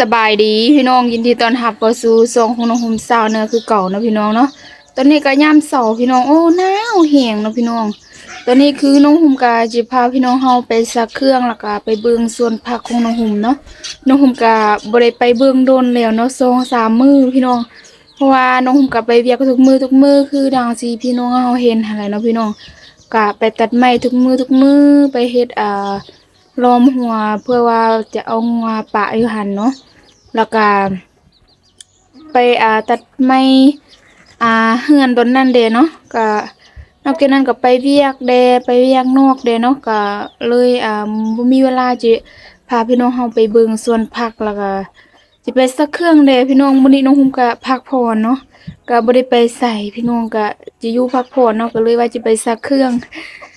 สบายดีพี่น้องยินดีตอนรับเข้าสู่ช่งของน้องหุ่มสาวเนื้อคือเก่าเนะพี่น้องเนาะตอนนี้ก็ยามเสาพี่น้องโอ้หนาวแหงเนะพี่น้อง ตอนนี้คือน้องหุ่มกาจิพาพี่น้องเฮาไปซักเครื่องแล้วก็ไปเบิ่งส่วนผักของน้องหุ่มเนาะน้องหุ่มกาบ่ได้ไปเบิ่งโดนแล้วเนาะสองสามมือพี่น้องเพราะว่าน้องหุ่มก็ไปเวียกทุกมือทุกมือคือดังสิพี่น้องเฮาเห็นหั่นแหละเนาะพี่น้องก็ไปตัดไม้ทุกมือทุกมือไปเฮ็ดอ่าล้อมหัวเพื่อว่าจะเอางัวปะอยู่หั่นเนาะ แล้วก็ไปอ่าตัดไม้อ่าเฮือนตนนั่นเด้เนาะก็นอกจากนั้นก็ไปเวียกเดไปเวียกนอกเด้เนาะก็เลยอ่าบ่มีเวลาจะพาพี่น้องเฮาไปเบิ่งสวนผักแล้วก็สิไปสักเครื่องเด้พี่น้องมื้อนี้น้องหุ้มก็พักผ่อนเนาะก็บ่ได้ไปใส่พี่น้องก็จะอยู่พักผ่อนเนาะก็เลยว่าจะไปซักเครื่อง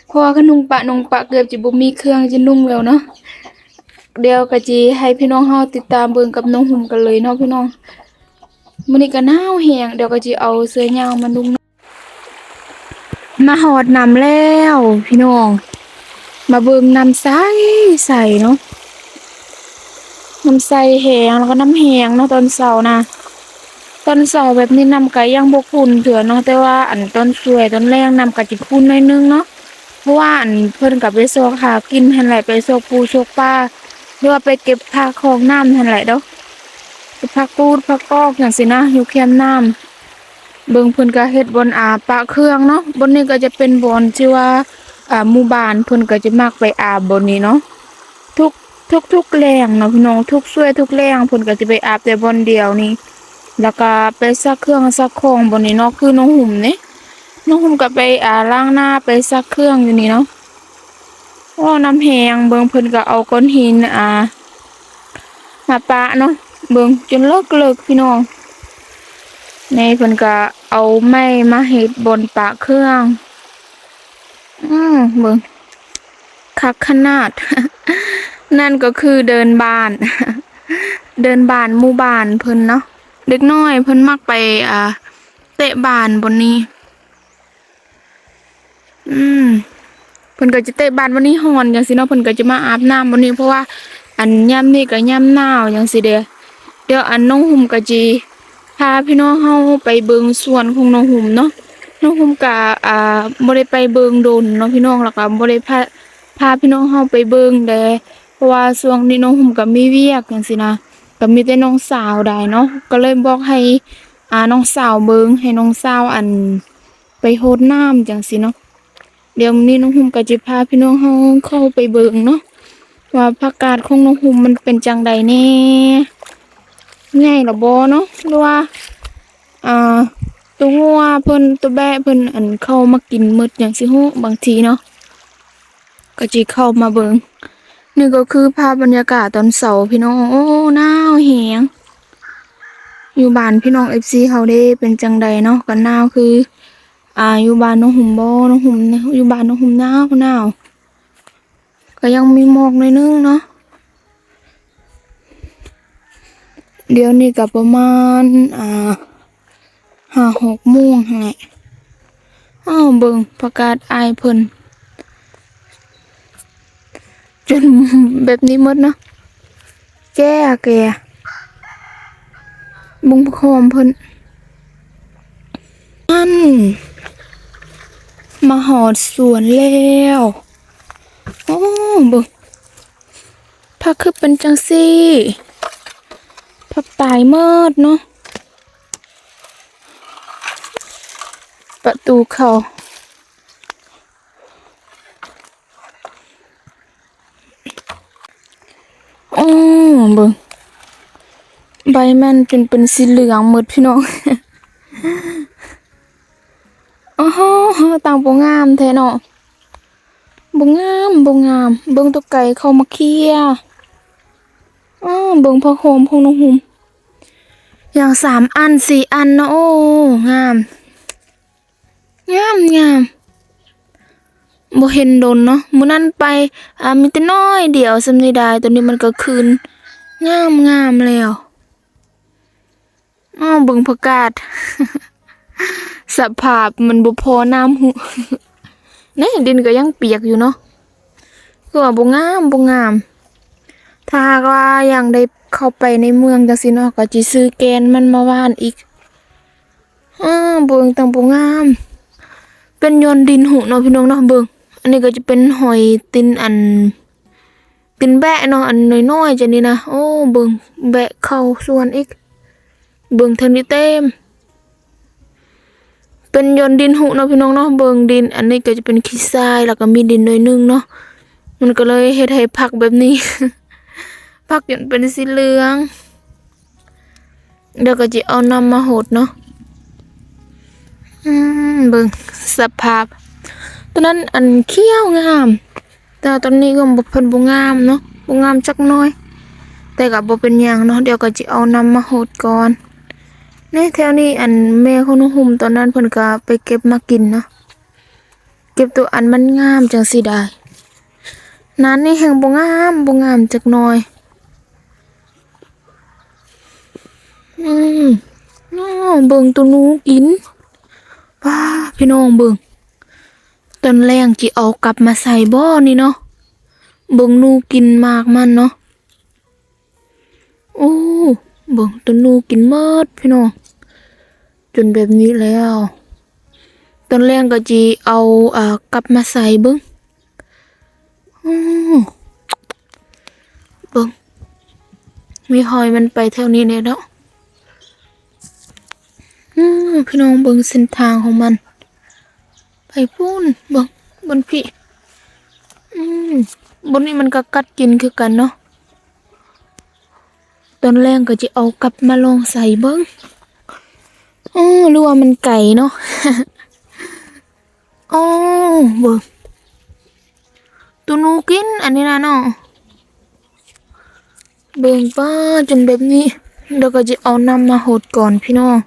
พราะว่าก็นุ่งปะนุ่งปะเกือบจะบ่มีเครื่องจะนุ่งแล้วเนาะ เดี๋ยวก็จีให้พี่น้องเฮาติดตามเบิ่งกับน้องหุ่มกันเลยเนาะพี่น้องมื้อนี้ก็หนาวแฮงเดี๋ยวก็จีเอาเสื้อยาวมานุ่งมาหอดน้ำแล้ว พี่น้อง มาเบิ่งน้ำใสใสเนาะน้ำใสแหงแล้วก็น้ำแหงเนาะตอนเช้านะตอนเช้าแบบนี้น้ำก็ยังบ่ขุ่นเถื่อเนาะแต่ว่าอันตอนสวยตอนแรงน้ำก็สิขุ่นหน่อยนึงเนาะเพราะว่าอันเพิ่นก็ไปโซกหากินหันแหลไปโซกปูโซกปลา หรือว่าไปเก็บผักของน้ำนั่นแหละเด้อไปผักกูดผักกอกอย่างสินะอยู่เคียมน้ำเบิ่งเพิ่นก็เฮ็ดบนอาปะเครื่องเนาะบนนี้ก็จะเป็นบอนที่อว่าอ่าหมู่บ้านเพิ่นก็จะมักไปอาบบนนี้เนาะทุกทุกทุกแรงเนาะพี่น้องทุกช่วยทุกแรงเพิ่นก็จะไปอาบแต่บนเดียวนี่แล้วก็ไปซักเครื่องซักของบนนี้เนาะคือน้องหุ่มเนี่น้องหุ่มก็ไปอ่าล้างหน้าไปซักเครื่องอยู่นี่เนาะ โอ้น้ำแหงเบิ่งเพิ่นก็เอาก้อนหินอ่ามาปะเนาะเบิ่งจนเลิกเลิกพี่น้องในเพิ่นก็เอาไม้มาเฮ็ดบนปะเครื่อง อืมเบิ่งคักขนาด นั่นก็คือเดินบ้าน เดินบ้านหมู่บ้านเพิ่นเนาะเด็กน้อยเพิ่นมักไปอ่าเตะบ้านบนนี้ อืม พิ่นก็จะเตะบานวันนี้ฮ้อนจังซี่เนาะเพิ่นก็จะมาอาบน้ำวันนี้เพราะว่าอันยามนี้ก็ยามหนาวจังซี่เด้เดี๋ยวอันน้องหุ่มก็จิพาพี่น้องเฮาไปเบิงสวนของน้องหุ่มเนาะน้องหุ่มก็อ่าบ่ได้ไปเบิงโดนเนาะพี่น้องแล้วก็บ่ได้พาพาพี่น้องเฮาไปเบิงเดเพราะว่าช่วงนี้น้องหุ่มก็มีเวียกจังซี่นะก็มีแต่น้องสาวได้เนาะก็เลยบอกให้อ่าน้องสาวเบิงให้น้องสาวอันไปโหดน้ำจังซี่เนาะ เดี๋ยวนี้น้องหุ่มก็จะพาพี่น้องเฮาเข้าไปเบิ่งเนาะว่าผักกาดของน้องหุ่มมันเป็นจังใดแน่ใหญ่หรอบ่เนาะหรือว่าอ่าตัวงัวเพิ่นตัวแบะเพิ่นอันเข้ามากินหมดอย่างสิฮู้บางทีเนาะก็จิเข้ามาเบิ่งนี่ก็คือภาพบรรยากาศตอนเสาร์พี่น้องโอ้หนาวแฮงอยู่บ้านพี่น้อง FC เฮาเด้เป็นจังใดเนาะก็หนาวคือ อ่าอยู่บ้านน้องหุ่มบ่น้องหุ่มอยู่บ้านน้องหุ่มหนาวหนาวก็ยังมีหมอกหน่อยนึงเนาะเดี๋ยวนี้ก็ประมาณ อ่าห้าหกโมงหั่นแหละอ้าวเบิงประกาศไอเพิ่นจนแบบนี้มดเนาะแก่แก่บุงประคอมเพิ่นอัน มาหอดสวนแล้วโอ้เบึพักคือเป็นจังซี่พักตายเมิดเนาะประตูเขาโอ้เบึใบมันจนเป็นสีเหลืองหมดพี่น้อง อ๋อต่างบ่งามแท้เนาะบ่งามบ่งาม เบิ่งตัวไก่เข้ามาเคียอ้อเบิ่งผ้าโคมของน้องหุมอย่างสามอันสี่อันเนาะโอ้งาม งามงามบ่เห็นโดนเนาะมื้อนั้นไปอ่ามีแต่น้อยเดียวสำนิดายตอนนี้มันก็คืนงามงามแล้วอ้อเบิ่งผักกาด สภาพมันบ่พอน้ำหูนี่ดินก็ยังเปียกอยู่เนาะคือว่าบ่งามบ่งาม ถ้าว่าอย่างได้เข้าไปในเมืองจังซี่เนาะก็สิซื้อแกนมันมาว่านอีกอ้าเบิ่งตังบ่งาม เป็นยนต์ดินหุเนาะพี่น้องเนาะเบิ่งอันนี้ก็จะเป็นหอยตินอันตินแบะเนาะอันน้อยๆจังนี้นะโอ้เบิ่งแบะเข้าส่วนอีก เบิ่งเทางนี้เต็ม เป็นยนต์ดินหุเนาะพี่น้องเนาะเบิงดิน อันนี้ก็จะเป็นขี้ทรายแล้วก็มีดินหน่อยนึงเนาะมันก็เลยเฮ็ดให้ผักแบบนี้ผักจนเป็นสีเหลืองเดี๋ยวก็จะเอานำมาโหดเนาะอืมเบิงสภาพตอนนั้นอันเขี้ยวงาม แต่ตอนนี้ก็บ่เพิ่นบ่งามเนาะบ่งามจักน้อย แต่ก็บ่เป็นหยังเนาะเดี๋ยวก็จะเอานำมาโหดก่อน นี่แถวนี้อันแม่ของน้องหุ่มตอนนั้นเพิ่นก็ไปเก็บมากินเนาะเก็บตัวอันมันงามจังสิได้นั้นนี่แห่งบ่งามบ่งามจักหน่อยอืมน้อเบิ่งตัวนูกินว้าพี่น้องเบิ่งตอนแรงจิเอากลับมาใส่บ่อนี่เนาะเบิ่งนูกินมากมันเนาะโอ้เบิ่งตัวนูกินหมดพี่น้อง จนแบบนี้แล้ว ตอนแรงก็จีเอาอ่ากลับมาใส่บิ่งบิ่งมีหอยมันไปแถวนี้เนี่ยเนาะพี่น้องเบิ่งเส้นทางของมัน ไปพูนเบิ่งบนพี่อืมบนนี้มันก็กัดกินคือกันเนาะตอนแรกก็จะเอากลับมาลองใส่เบิ่ง อือรู้ว่ามันไก่เนาะอ๋อเบิ่งตัวนูกิน อันนี้นะเนาะเบิ่งป้าจนแบบนี้เดี๋ยวก็จะเอานำมาหดก่อนพี่น้อง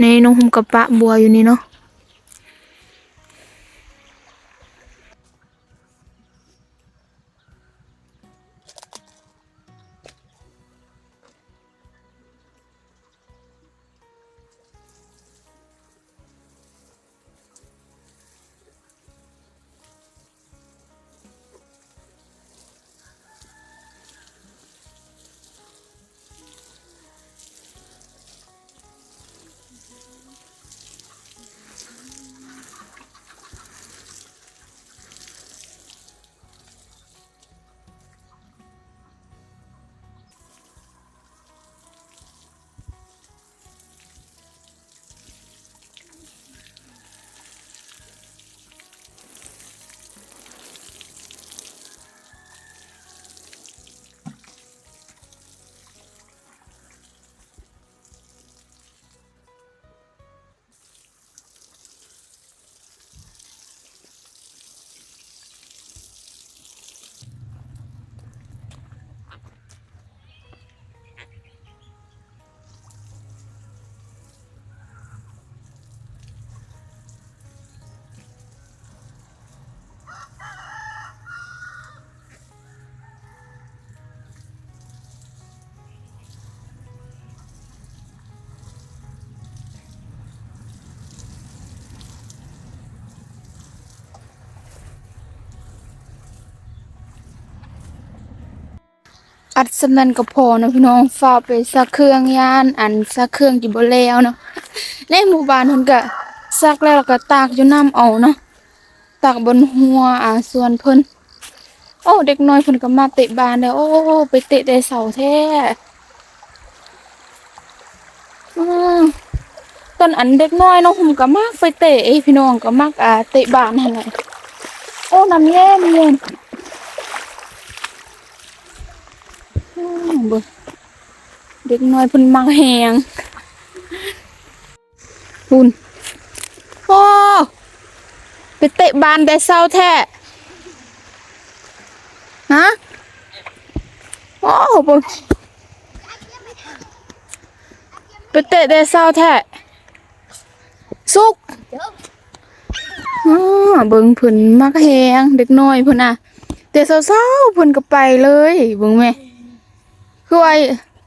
ในน้องหุมกับปะบัวอยู่นี่เนาะ อัดสำนันก็พอเนาะพี่น้องฝากไปซักเครื่องยาน อันซักเครื่องจิบแล้วเนาะในหมู่บ้านเพิ่นก็ซักแล้วก็ตากอยู่น้ำเอาเนาะตากบนหัวอ่าส่วนเพิ่นโอ้เด็กน้อยเพิ่นก็มาเตะบานแล้วโอ้ไปเตะแต่เสาแท้ตอนอันเด็กน้อยเนาะผมก็มักไปเตะเอ้ยพี่น้องก็มักอ่าเตะบานนั่นแหละโอ้น้ำแย่มเย็น อืม เบิ่งเด็กน้อยพิ่นมักแหงพุ่นโอ้ไปเตะบานแต่เศร้าแท้ฮะโอ้เบิ่งไปเตะแต่เศร้าแท้สุกอ๋อเบิ่งพิ่นมักแหงเด็กน้อยพิ่นน่ะแต่เศร้าๆพิ่นก็ไปเลยเบิ่งแม่ คือว่า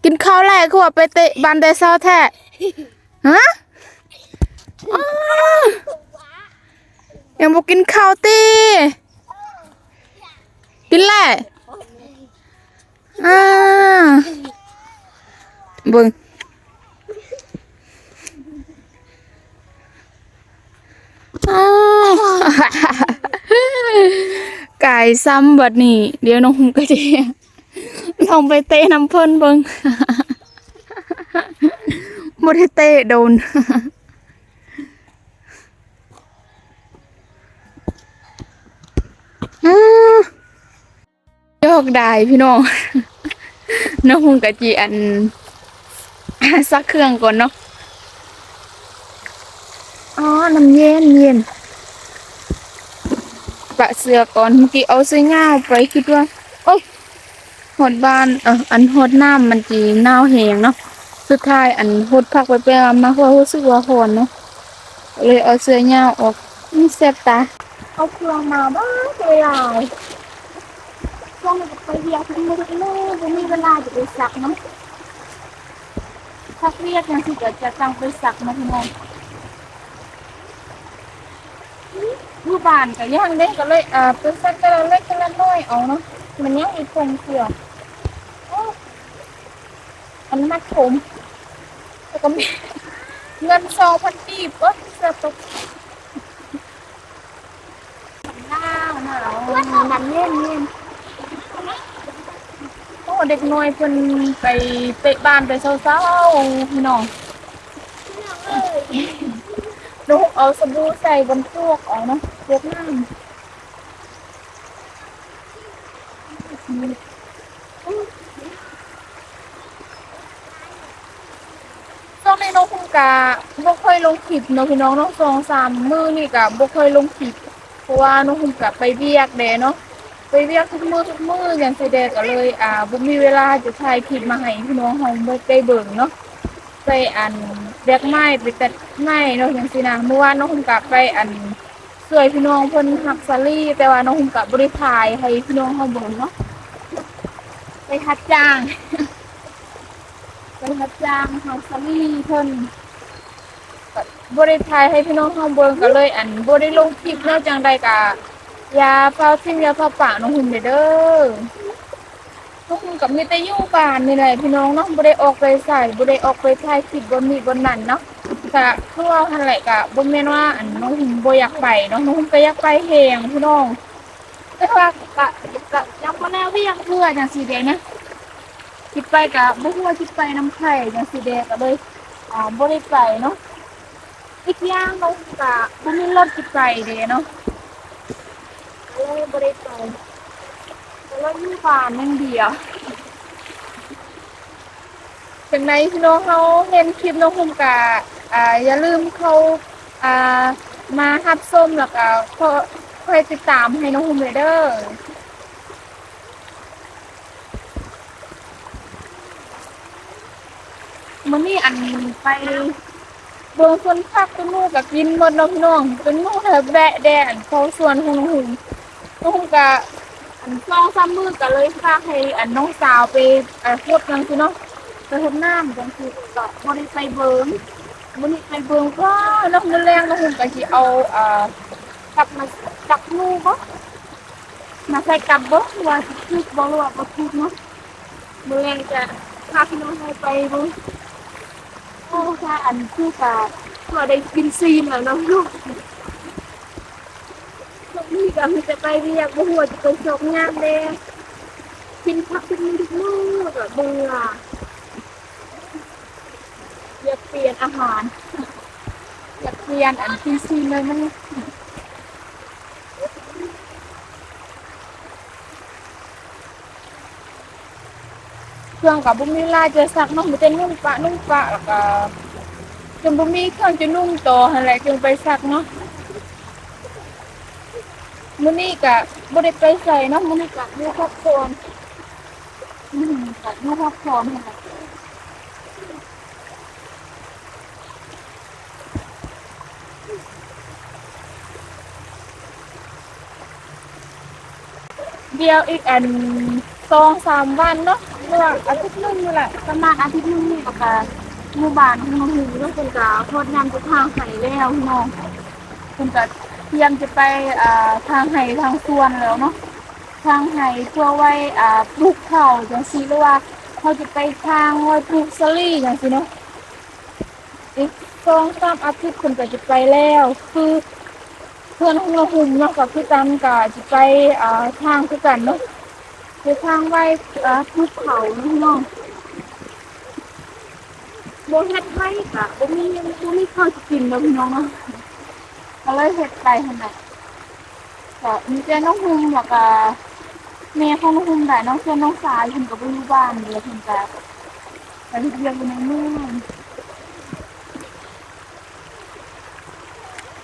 กินข้าวแรกคือว่าไปเตะบันไดเศร้าแท้ฮะยังบอกกินข้าวตีกินแหละอ่าบิ่งไก่ซ้ำบัดนี้ เดี๋ยวน้องหุ่มก็จะ ลองไปเตะน้ำเพิ่นเบิ่งบ่ได้เตะโดนอื้อยอกได้พี่น้องน้องหุ่มกะจีอันซักเครื่องก่อนเนาะอ๋อน้ำเย็นเย็นปะเสือก่อนเมื่อกี้เอาเสื้อหน้าวไปคิดว่าโอ้ย หดบ้านเอออันหดน้ำมันจีหนาวแหงเนาะสุดท้ายอันหดพักไปไปมาเพราะรู้สึกว่าหอนเนาะเลยเอาเสื้อหน้าวออกนี่แสบตาเอาเครื่องมาบ้าเลยลายช่วงนี้ไปเรียกทั้งหมดเลยไม่มีเวลาจะไปสักเนาะพักเรียกยังสิเกิดจะจังไปสักมาพี่น้องอยู่บ้านก็ย่างเด้ก็เลยอ่าเป็นสักกะละเล็กกะละน้อยเอาเนาะ มันยังอีกคงเสือโอ้อันมัดผมแล้วก็มีเงินสองพันกีบก็เสือตกหนาวหนาวมันเย็นเย็นโอ้เด็กน้อยเพิ่นไปเตะบ้านไปเศร้าๆพี่น้องลูกเอาสบู่ใส่บนพวกเอาเนาะพวกน้ำ ช่วงนี้น้องคุณกาบ่ค่อยลงคลิปเนาะพี่น้องเนาะสองสามมือนี่กะบ่ค่อยลงคลิปเพราะว่าน้องคุณกะไปเวียกแดเนาะไปเวียกทุกมือทุกมืออย่างสิแดก็เลย อ่าบ่มีเวลาจะถ่ายคลิปมาให้พี่น้องเฮาได้เบิ่งเนาะไปอันเรียกไม้ไปตัดไม้เนาะอย่างสินะเมื่อวานน้องหุ่มกะไปอันสวยพี่น้องเพิ่นหักซาลี่แต่ว่าน้องหุ่มกะบริพายให้พี่น้องเฮาเบิ่งเนาะ ไปหัดจ้าง ไปหัดจ้างหักซาลี่เพิ่นบริพายให้พี่น้องเฮาเบิ่งก็เลยอันบ่ได้ลงคลิปเนาะจังใดกะยาเฝ้าทิ่มยาเฝ้าปาน้องหุ่มเด้อทุกคนกับมีแต่อยู่บ้านนี่แหละพี่น้องเนาะบ่ได้ออกไปใส่บ่ได้ออกไปถ่ายคลิปบนนี้บนนั้นเนาะก็คือว่าหั่นแหละก็บ่แม่นว่าอันน้องหิมบ่อยากไปเนาะน้องหิมก็อยากไปแฮงพี่น้อง แต่ว่าก็ก็ยังบ่แน่ว่าอยากเพื่อจังซี่เด้นะสิดไปก็บ่ฮู้ว่าสิดไปน้ำไผจังซี่เด้ก็เลยอ่าบ่ได้ไปเนาะอีกอย่างน้องก็บ่มีรถสิดไปเด้เนาะก็เลยบ่ได้ไปแล้วอยู่บ้านอย่งเดียวถึงในพี่น้องเขาเห็นคลิปน้องคุมกะอ่าอย่าลืมเขาอ่ามาฮับส้มแล้วก็ คอยติดตามให้น้องคุมเลยเด้อมันนี่อันไปเบิ่งคนพักเป็นหมู่กับกินหมดเนาะพี่น้องเป็นหมู่แถบแบะแดนเขาส่วนของน้องคุมน้องคุมกะอันสองสามมือก็เลยพาให้อันน้องสาวไปอ่อพดจังซี่เนาะไปเฮ็ดน้ำจังซี่ก็บ่ได้ไปเบิ่งบ่ได้ไปเบิ่งก็แล้วมื้อแรงแล้วหุ่นก็สิเอาอ่อกลับมาจับมา ใส่กลับบ่ว่าสิถูกบ่หรือว่าบ่ถูกเนาะมื้อแรงจะพาพี่น้องให้ไปบ่โอ้ถ้าอันคือก็ก็ได้กินซีนแล้วเนาะลูกช่วงนี้ก็มีแต่ไปเรียกบ่หัวจะไปชกงานเด้กินพักกินทุกมื้อแบบเบื่ออยากเปลี่ยนอาหารอยากเปลี่ยนอันที่ซีเลยมัน เครื่องกับบุ้มมีลาจะซักเน้องมันจะนุ่งปะนุ่งปะแล้วก็จนบุ้มมีเครื่องจะนุ่งต่อะไรจึงไปซักเนาะมื้อนี้ก็บ่ได้ไปใส่เนาะมื้อนี้ก็อยู่พักผ่อนอืมก็อยู่พักผ่อนหั่นล่ะเดียวอีกอันสองสามวันเนาะ หรือว่าอาทิตย์หนึงนี่แหละประมาณอาทิตย์หนึงนี่ก็ก็หมู่บ้านของน้องหูเนาะเพิ่นก็ทอดงานจะทางไห้แล้วพี่น้องเพิ่นก็เตรียมจะไปอ่าทางไห้ทางสวนแล้วเนาะทางให้เพื่อไว้อ่าปลูกข้าวจังซี่หรือว่าเขาจะไปทางไว้ปลูกสลีจังซี่เนาะอีกสองสามอาทิตย์เพิ่นก็จะไปแล้ว คือเพื่อนของเราหุ่มเนาะกับพี่ตันก็จะไปอ่าทางคือกันเนาะ ไปทางไว้อ่าปลูเขาเนาะพี่น้องโบเฮ็ดให้ค่ะบ่มีบ่มีข้าวกินเนาะพี่น้องเนาะก็เลยเฮ็ดไปหั่นน่ะก็มีแต่น้องหุ่มแล้วก็แม่ของน้องหุ่มได้น้องเพื่อนน้องสายเพิ่นก็บ่อยู่บ้านเด้อเพิ่นก็ไปเฮ็ดเรียนอยู่ในเมือง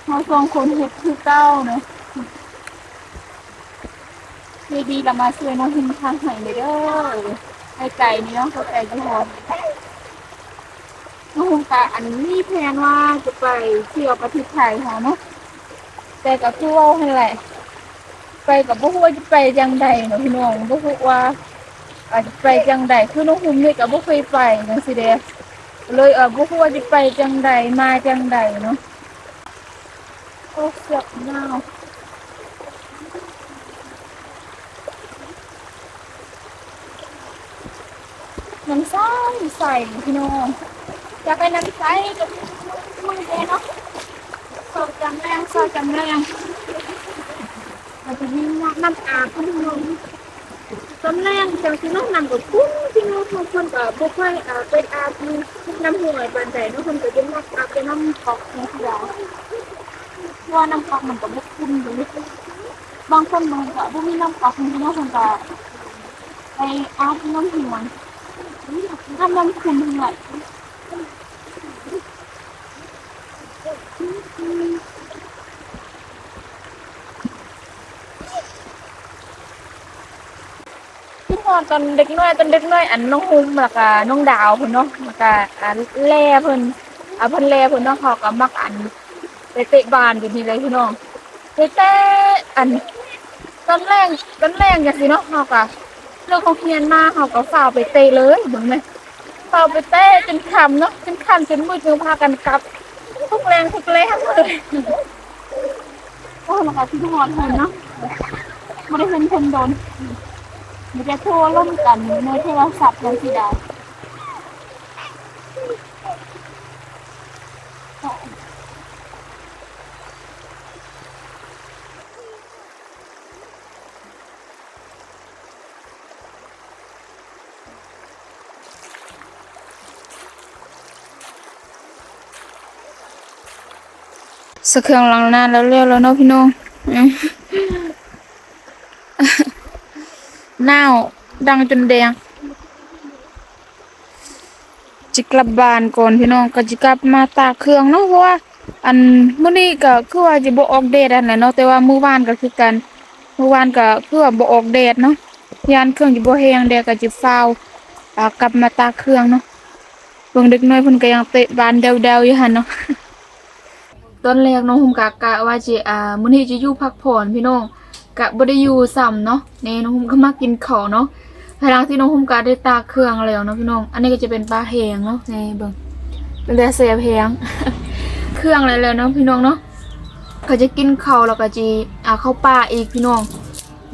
เฮาสองคนเฮ็ดคือเก่าเนาะ ดีดีๆเรามาช่วยน้องหุ่มทางให้เลยเด้อไกลๆนี่เนาะก็ไกลจังหวัดน้องหุ่มก็อันนี้แพนว่าจะไปเที่ยวประเทศไทยเฮาเนาะแต่ก็คือเว้าหั่นแหละไปกับบ่ฮู้ว่าจะไปจังใดเนาะพี่น้องบ่ฮู้ว่าอาจจะไปจังใดคือน้องหุ่มนี่ยก็บ่เคยไปจังซี่เดเลยเออบ่ฮู้ว่าจะไปจังใดมาจังใดเนาะโอ้เสียบหนา น้ำใสใส่พี่น้องอยากไปน้ำใสกับมือเด้เนาะสอบจำแรงสอบจำแรงเราจะมีน้ำอาบน้ำนมตอนแรกจังที่น้องนำกับคุ้นที่น้องบางคนก็บ่ค่อยอาบไปอาบมีน้ำห่วยปานใดน้องคนก็จะมักอาบไปน้ำกอกในที่เราเพราะว่าน้ำกอกมันก็บ่คุ้มอยู่นเลยบางคนมันก็บ่มีน้ำกอกที่น้องคนก็ไปอาบน้ำห่ว ยน้ำน้ำคุ้นห่วยที่พอตอนเด็กน้อยตอนเด็กน้อยอันน้องฮุมแล้วก็น้องดาวเพิ่นเนาะแล้วก็อันแล่เพิ่นอ่าเพิ่นแล่เพิ่นเนาะเขาก็มักอันไปเตะบานอยู่นี่เลยพี่น้องไปเตะอันตอนแรกตอนแรกจังซี่เนาะเขาก็ เลิกเขาเรียนมาเขาก็ฝ่าวไปเตะเลยเห็นไหมฝ่าวไปเตะจนคำเนาะจนค่ำจนมืดจนพากันกลับ ทุกแรงทุกแรงเลยโอ้แล้วก็ที่ทุกคนเห็นเนาะไม่ได้เห็นเพิ่นโดนมันจะโทรร่วมกันในโทรศัพท์ยังสิได้ สเครื่องล้างหน้าแล้วเรียวแล้วเนาะพี่น้องหนาวดังจนแดงจิกลับบ้านก่อนพี่น้องก็จิกลับมาตากเครื่องเนาะเพราะว่าอันมื้อนี้ก็คือว่าสิบ่ออกแดดอันแหละเนาะแต่ว่ามื้อวานก็คือกันมื้อวานก็คือว่าบ่ออกแดดเนาะยานเครื่องสิบ่แห้งแดดก็สิฟ้าวกลับมาตากเครื่องเนาะเบิ่งเด็กน้อยเพิ่นก็ยังเตะบานเดวๆอยู่หั่นเนาะ ตอนแรกน้องหุมกะกะว่าสิอ่ามื้อนี้จะอยู่พักผ่อนพี่น้องกะบ่ได้อยู่ซ้ำเนาะนี่น้องหุ่มก็มากินข้าวเนาะภายหลังที่น้องหุ่มก็ได้ตากเครื่องแล้วเนาะพี่น้อง อันนี้ก็จะเป็นปลาแหงเนาะนี่เบิ่งเป็นเรือเสียบแหงเครื่องอะไรแล้วเนาะพี่น้องเนาะก็จะกินข้าวแล้วก็จะอ่าเข้าป่าอีกพี่น้อง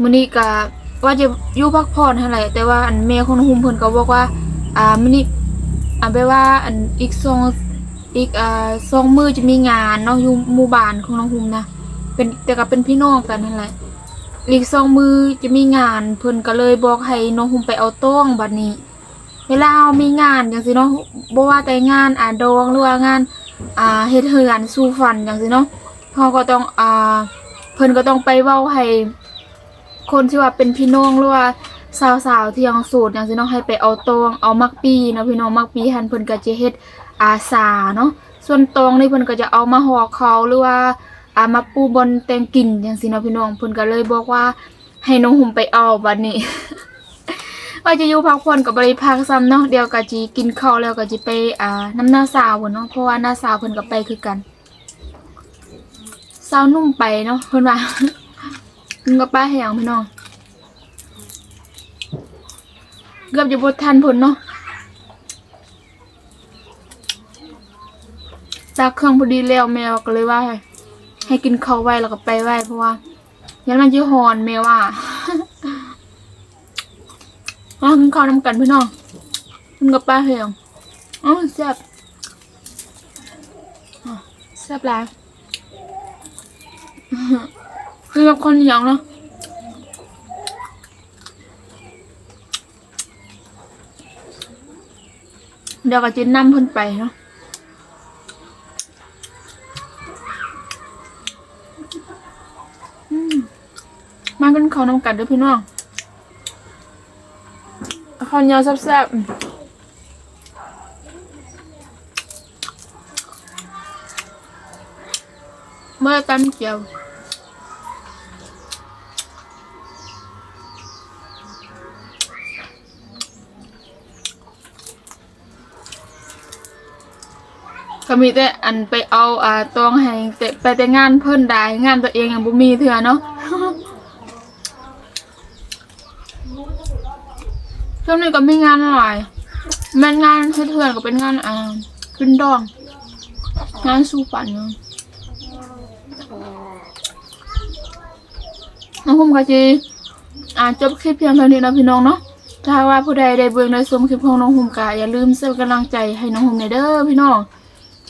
มื้อนี้ก็ว่าจะอยู่พักผ่อนหั่นแหละแต่ว่าอันแม่ของน้องหุ่มเพิ่นก็บอกว่า อ่ามื้อนี้อ่าแปลว่าอันอีกส อีกอ่าสองมือจะมีงานเนาะอยู่หมู่บ้านของน้องหุ่มนะเป็นแต่ก็เป็นพี่น้องกันนั่นแหละอีกสองมือจะมีงานเพิ่นก็เลยบอกให้น้องหุมไปเอาต้องบัดนี้ เวลาเรามีงานจังซี่เนาะบ่ว่าแต่งานอ่าดองหรือว่างานอ่าเฮ็ดเฮือนสู่ฝันจังซี่เนาะเขาก็ต้องอ่าเพิ่นก็ต้องไปเว้าให้คนที่ว่าเป็นพี่น้องหรือว่าสาวๆที่ยังโสดจังซี่เนาะให้ไปเอาตองเอามักปีเนาะพี่น้องมักปีหันเพิ่นก็จะเฮ็ด อาสาเนาะส่วนตองนี่เพิ่นก็จะเอามาห่อเขาหรือว่าอามาปูบนแตงกินจังซี่เนาะพี่น้องเพิ่นก็เลยบอกว่าให้น้องหุ่มไปเอาบัดนี้ว่าจะอยู่พักผ่อนกับบริพักซ้ำเนาะเดี๋ยวก็จิกินข้าวแล้วก็จิไปอ่าน้ำหน้าสาวพุ่นเนาะเพราะว่าหน้าสาวเพิ่นก็ไปคือกันสาวนุ่มไปเนาะเพิ่นว่าเพิ่นก็ป้าแหงพี่น้องเกือบจะบ่ทันเพิ่นเนาะ จากเครื่องพอดีแล้วแมวก็เลยว่า ให้กินข้าวไว้แล้วก็ไปไว้เพราะว่ายันมันจะหอนแมวอะมากินข้าวนำกันพี่น้องกินกับปลาเหียงอ๋อแซ่บแซ่บหลายอื้อหือกินกับคนเหนียวเนาะเดี๋ยวก็จะนำเพิ่นไปเนาะ ข้าวนำกันด้วยพี่น้องข้าวเหนียวแซ่บๆเมื่อตำเกียวก็มีแต่อันไปเอาอ่าตองให้แต่ไปแต่งานเพิ่นได้งานตัวเองอะบ่มีเถื่อเนาะ ช่วงนี้ก็มีงานหลายแม่นงานเพื่อนก็เป็นงานอ่าขึ้นดอง งานสู้ฝันเนาะน้องพุ่มก็จีอ่าจบคลิปเพียงเท่านี้นะพี่น้องเนาะถ้าว่าผู้ใดได้เบิ่งได้ชมคลิปของน้องหุ่มกะอย่าลืมเสริมกำลังใจให้น้องหุ่มในเด้อพี่น้อง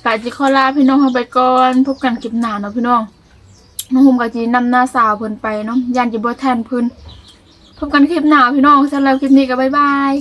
กะจิขอลาพี่น้องเฮาไปก่อนพบกันคลิปหน้าเนาะพี่น้องน้องหุ่มกะจีนำหน้าสาวเพิ่นไปเนาะย่านจิบ่ทันเพิ่น พบกันคลิปหน้าพี่น้องสำหรับคลิปนี้ก็บ๊ายบาย